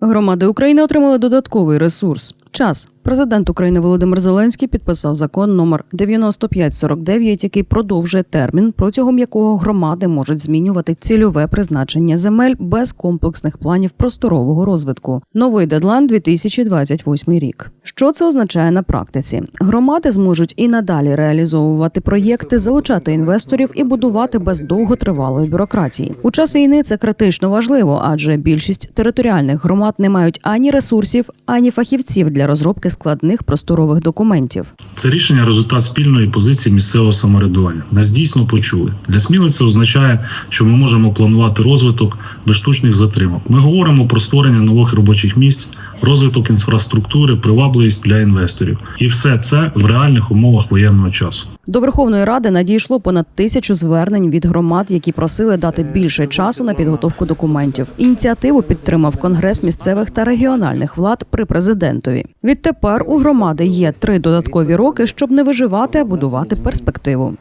Громади України отримали додатковий ресурс час. Президент України Володимир Зеленський підписав закон номер 9549, який продовжує термін, протягом якого громади можуть змінювати цільове призначення земель без комплексних планів просторового розвитку. Новий дедлайн 2028 рік. Що це означає на практиці? Громади зможуть і надалі реалізовувати проєкти, залучати інвесторів і будувати без довготривалої бюрократії. У час війни це критично важливо, адже більшість територіальних громад не мають ані ресурсів, ані фахівців для розробки складних просторових документів. Це рішення результат спільної позиції місцевого самоврядування. Нас дійсно почули. Для сміли це означає, що ми можемо планувати розвиток без штучних затримок. Ми говоримо про створення нових робочих місць, розвиток інфраструктури, привабливість для інвесторів. І все це в реальних умовах воєнного часу. До Верховної Ради надійшло понад тисячу звернень від громад, які просили дати більше часу на підготовку документів. Ініціативу підтримав Конгрес місцевих та регіональних влад при президентові. Відтепер у громади є три додаткові роки, щоб не виживати, а будувати перспективу.